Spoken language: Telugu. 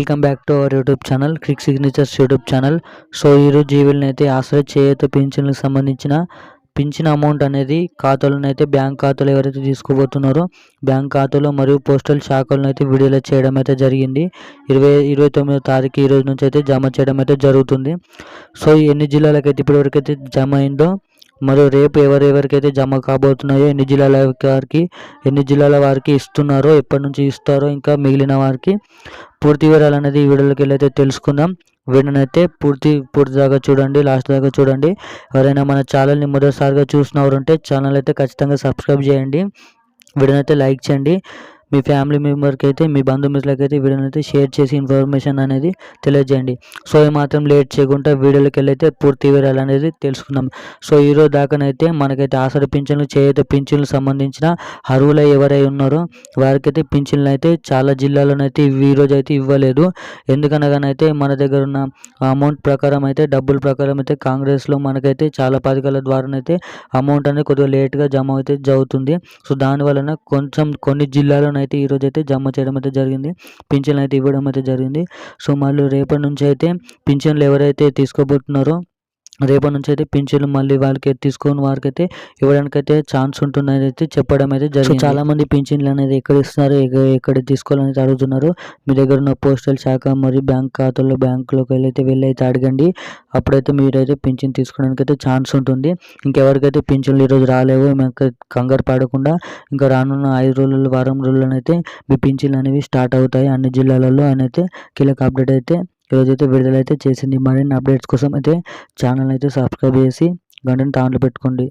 Welcome back to our YouTube channel Crick Signatures YouTube channel. So ఈరోజు జీవులను అయితే ఆశ్రయ చేయత పింఛన్లకు సంబంధించిన పింఛన్ అమౌంట్ అనేది ఖాతాలను అయితే బ్యాంక్ ఖాతాలో ఎవరైతే తీసుకోబోతున్నారో బ్యాంక్ ఖాతాలో మరియు పోస్టల్ శాఖలను అయితే విడుదల చేయడం అయితే జరిగింది. ఇరవై ఇరవై తొమ్మిదో తారీఖు ఈ రోజు నుంచి అయితే జమ చేయడం అయితే జరుగుతుంది. సో ఎన్ని జిల్లాలకైతే ఇప్పటివరకు అయితే జమ అయిందో మరియు రేపు ఎవరెవరికైతే జమ కాబోతున్నాయో ఎన్ని జిల్లాల వారికి ఎన్ని జిల్లాల వారికి ఇస్తున్నారో ఎప్పటి నుంచి ఇస్తారో ఇంకా మిగిలిన వారికి పూర్తి వివరాలు అనేది ఈ వీడియోలోకి వెళ్ళైతే తెలుసుకుందాం. వీడియోనైతే పూర్తి పూర్తి దాకా చూడండి లాస్ట్ దాకా చూడండి. ఎవరైనా మన ఛానల్ని మొదటిసారిగా చూసినవారు ఉంటే ఛానల్ అయితే ఖచ్చితంగా సబ్స్క్రైబ్ చేయండి. వీడియోనైతే లైక్ చేయండి. మీ ఫ్యామిలీ మెంబర్కి అయితే మీ బంధుమిత్రులకి అయితే వీడియోని అయితే షేర్ చేసి ఇన్ఫర్మేషన్ అనేది తెలియజేయండి. సో ఏమాత్రం లేట్ చేయకుండా వీడియోలోకి వెళ్ళైతే పూర్తి వివరాలు అనేది తెలుసుకుందాం. సో ఈరోజు దాకానైతే మనకైతే ఆసర పింఛన్లు చేయత పింఛన్లు సంబంధించిన అర్హులు ఎవరై ఉన్నారో వారికైతే పింఛన్లు అయితే చాలా జిల్లాలోనైతే ఈరోజు అయితే ఇవ్వలేదు. ఎందుకనగానైతే మన దగ్గర ఉన్న అమౌంట్ ప్రకారం అయితే డబ్బుల ప్రకారం అయితే కాంగ్రెస్లో మనకైతే చాలా పథకాల ద్వారానైతే అమౌంట్ అనేది కొద్దిగా లేట్గా జమ అయితే జరుగుతుంది సో దాని వలన కొంచెం కొన్ని జిల్లాలోనైతే అయితే ఈరోజు అయితే జమ చేయడం అయితే జరిగింది. పింఛన్లు అయితే ఇవ్వడం అయితే జరిగింది. సో మళ్ళీ రేపటి నుంచి అయితే పింఛన్లు ఎవరైతే తీసుకోబోతున్నారో రేపటి నుంచి అయితే పింఛన్లు మళ్ళీ వాళ్ళకి తీసుకొని వారికి అయితే ఇవ్వడానికి అయితే ఛాన్స్ ఉంటుందని అయితే చెప్పడం అయితే జరిగింది. చాలా మంది పింఛన్లు అనేది ఎక్కడ ఇస్తున్నారు? ఎక్క- ఎక్కడ తీసుకోవాలని అడుగుతున్నారు. మీ దగ్గర ఉన్న పోస్టల్ శాఖ మరియు బ్యాంక్ ఖాతాలో బ్యాంకులోకి వెళ్ళి అయితే వెళ్ళి అయితే అడగండి. అప్పుడైతే మీరైతే పింఛన్ తీసుకోవడానికి అయితే ఛాన్స్ ఉంటుంది. ఇంకెవరికైతే పింఛన్లు ఈరోజు రాలేవో మీకు కంగారు పడకుండా ఇంకా రానున్న ఐదు రోజులు వారం రోజుల్లోనైతే మీ పింఛన్లు అనేవి స్టార్ట్ అవుతాయి. అన్ని జిల్లాలలో అని అయితే కీలక అప్డేట్ అయితే ఈరోజైతే విడుదలైతే చేసింది. మరిన్ని అప్డేట్స్ కోసం అయితే ఛానల్ అయితే సబ్స్క్రైబ్ చేసి గంటను తాండ్లు పెట్టుకోండి.